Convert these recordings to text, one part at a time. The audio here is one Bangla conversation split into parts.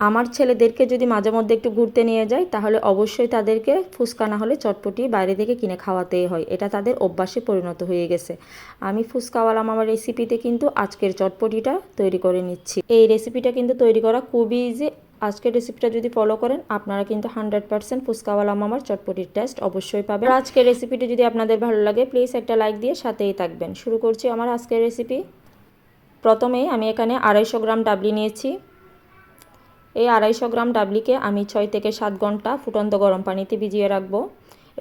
আমার ছেলেদেরকে যদি মাঝে মধ্যে একটু ঘুরতে নিয়ে যাই, তাহলে অবশ্যই তাদেরকে ফুচকা না হলে চটপটি বাইরে থেকে কিনে খাওয়াতেই হয়। এটা তাদের অভ্যাসে পরিণত হয়ে গেছে। আমি ফুচকাওয়ালা মামার রেসিপিতে কিন্তু আজকের চটপটিটা তৈরি করে নিচ্ছি। এই রেসিপিটা কিন্তু তৈরি করা খুবই ইজি আজকের রেসিপিটা যদি ফলো করেন, আপনারা কিন্তু হান্ড্রেড পার্সেন্ট ফুচকাওয়ালা মামার চটপটির টেস্ট অবশ্যই পাবেন। আজকের রেসিপিটি যদি আপনাদের ভালো লাগে প্লিজ একটা লাইক দিয়ে সাথেই থাকবেন। শুরু করছি আমার আজকের রেসিপি প্রথমেই আমি এখানে আড়াইশো গ্রাম ডাবলি নিয়েছি। এই আড়াইশো গ্রাম ডাবলিকে আমি ছয় থেকে সাত ঘণ্টা ফুটন্ত গরম পানিতে ভিজিয়ে রাখব।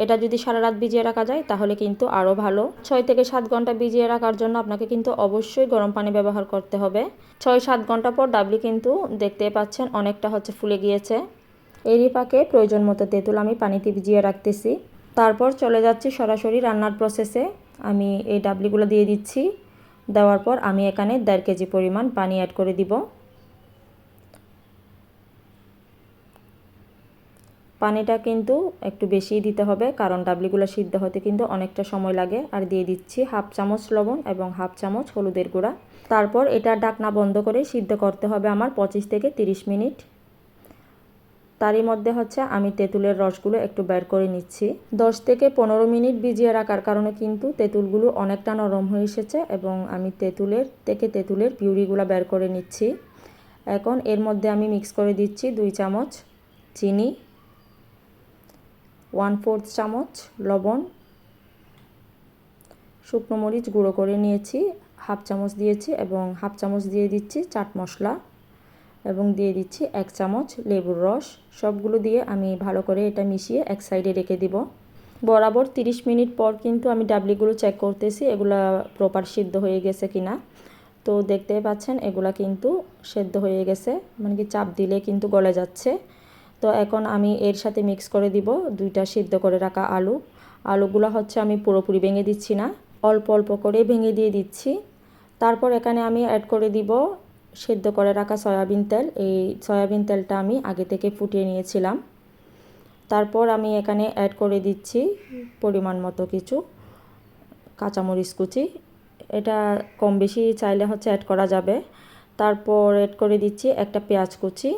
এটা যদি সারা রাত ভিজিয়ে রাখা যায়, তাহলে কিন্তু আরও ভালো। ছয় থেকে সাত ঘণ্টা ভিজিয়ে রাখার জন্য আপনাকে কিন্তু অবশ্যই গরম পানি ব্যবহার করতে হবে। ছয় সাত ঘণ্টা পর ডাবলি কিন্তু দেখতে পাচ্ছেন অনেকটা হচ্ছে ফুলে গিয়েছে। এরই পাকে প্রয়োজন মতো তেঁতুল আমি পানিতে ভিজিয়ে রাখতেছি। তারপর চলে যাচ্ছি সরাসরি রান্নার প্রসেসে আমি এই ডাবলিগুলো দিয়ে দিচ্ছি। দেওয়ার পর আমি এখানে দেড় কেজি পরিমাণ পানি অ্যাড করে দিব। পানিটা কিন্তু একটু বেশিই দিতে হবে, কারণ ডাবলিগুলো সিদ্ধ হতে কিন্তু অনেকটা সময় লাগে। আর দিয়ে দিচ্ছি হাফ চামচ লবণ এবং হাফ চামচ হলুদের গুঁড়া। তারপর এটা ডাকনা বন্ধ করে সিদ্ধ করতে হবে আমার পঁচিশ থেকে তিরিশ মিনিট। তারই মধ্যে হচ্ছে আমি তেঁতুলের রসগুলো একটু বের করে নিচ্ছি। দশ থেকে পনেরো মিনিট ভিজিয়ে রাখার কারণে কিন্তু তেঁতুলগুলো অনেকটা নরম হয়ে এসেছে এবং আমি তেঁতুলের থেকে তেঁতুলের পিউরিগুলো বের করে নিচ্ছি। এখন এর মধ্যে আমি মিক্স করে দিচ্ছি দুই চামচ চিনি। ওয়ান ফোর্থ চামচ লবণ। শুকনো মরিচ গুঁড়ো করে নিয়েছি, হাফ চামচ দিয়েছি এবং হাফ চামচ দিয়ে দিচ্ছি চাট মশলা এবং দিয়ে দিচ্ছি এক চামচ লেবুর রস। সবগুলো দিয়ে আমি ভালো করে এটা মিশিয়ে এক সাইডে রেখে দিব। বরাবর 30 মিনিট পর কিন্তু আমি ডাবলিগুলো চেক করতেছি, এগুলা প্রপার সিদ্ধ হয়ে গেছে কিনা। তো দেখতে পাচ্ছেন এগুলা কিন্তু সেদ্ধ হয়ে গেছে মানে কি চাপ দিলে কিন্তু গলে যাচ্ছে। তো এখন আমি এর সাথে মিক্স করে দিব দুইটা সিদ্ধ করে রাখা আলু। আলুগুলো হচ্ছে আমি পুরোপুরি ভেঙে দিচ্ছি না, অল্প অল্প করে ভেঙে দিয়ে দিচ্ছি। তারপর এখানে আমি অ্যাড করে দিব সেদ্ধ করে রাখা সয়াবিন তেল। এই সয়াবিন তেলটা আমি আগে থেকে ফুটিয়ে নিয়েছিলাম। তারপর আমি এখানে অ্যাড করে দিচ্ছি পরিমাণ মতো কিছু কাঁচামরিচ কুচি। এটা কম বেশি চাইলে হচ্ছে অ্যাড করা যাবে। তারপর অ্যাড করে দিচ্ছি একটা পেঁয়াজ কুচি।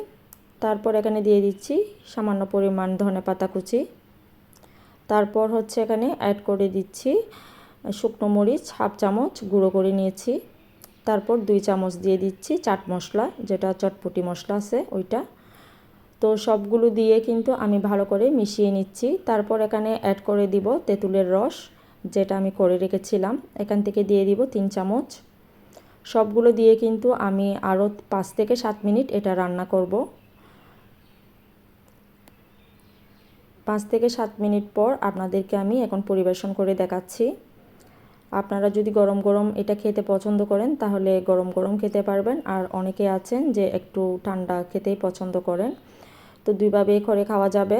তারপর এখানে দিয়ে দিচ্ছি সামান্য পরিমাণ ধনে পাতা কুচি। তারপর হচ্ছে এখানে অ্যাড করে দিচ্ছি শুকনো মরিচ, হাফ চামচ গুঁড়ো করে নিয়েছি। তারপর দুই চামচ দিয়ে দিচ্ছি চাট মশলা, যেটা চটপটি মশলা আছে ওইটা। তো সবগুলো দিয়ে কিন্তু আমি ভালো করে মিশিয়ে নিচ্ছি। তারপর এখানে অ্যাড করে দিব তেঁতুলের রস, যেটা আমি করে রেখেছিলাম। এখান থেকে দিয়ে দিব তিন চামচ। সবগুলো দিয়ে কিন্তু আমি আরও পাঁচ থেকে সাত মিনিট এটা রান্না করব। পাঁচ থেকে সাত মিনিট পর আপনাদেরকে আমি এখন পরিবেশন করে দেখাচ্ছি। আপনারা যদি গরম গরম এটা খেতে পছন্দ করেন, তাহলে গরম গরম খেতে পারবেন। আর অনেকে আছেন যে একটু ঠান্ডা খেতেই পছন্দ করেন। তো দুইভাবেই করে খাওয়া যাবে।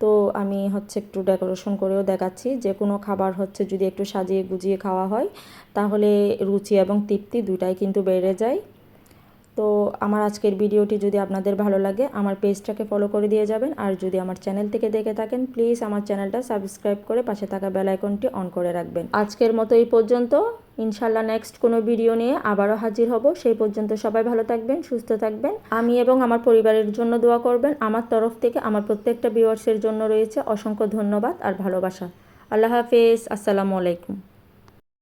তো আমি হচ্ছে একটু ডেকোরেশন করেও দেখাচ্ছি। যে কোনো খাবার হচ্ছে যদি একটু সাজিয়ে গুজিয়ে খাওয়া হয়, তাহলে রুচি এবং তৃপ্তি দুটাই কিন্তু বেড়ে যায়। তো আমার আজকের ভিডিওটি যদি আপনাদের ভালো লাগে, আমার পেজটাকে ফলো করে দিয়ে যাবেন। আর যদি আমার চ্যানেল থেকে দেখে থাকেন প্লিজ আমার চ্যানেলটা সাবস্ক্রাইব করে পাশে থাকা বেল আইকনটি অন করে রাখবেন। আজকের মতো এই পর্যন্ত। ইনশাল্লাহ নেক্সট কোনো ভিডিও নিয়ে আবারও হাজির হব। সেই পর্যন্ত সবাই ভালো থাকবেন, সুস্থ থাকবেন। আমি এবং আমার পরিবারের জন্য দোয়া করবেন। আমার তরফ থেকে আমার প্রত্যেকটা ভিউয়ার্সের জন্য রয়েছে অসংখ্য ধন্যবাদ আর ভালোবাসা। আল্লাহ হাফেজ। আসসালামু আলাইকুম।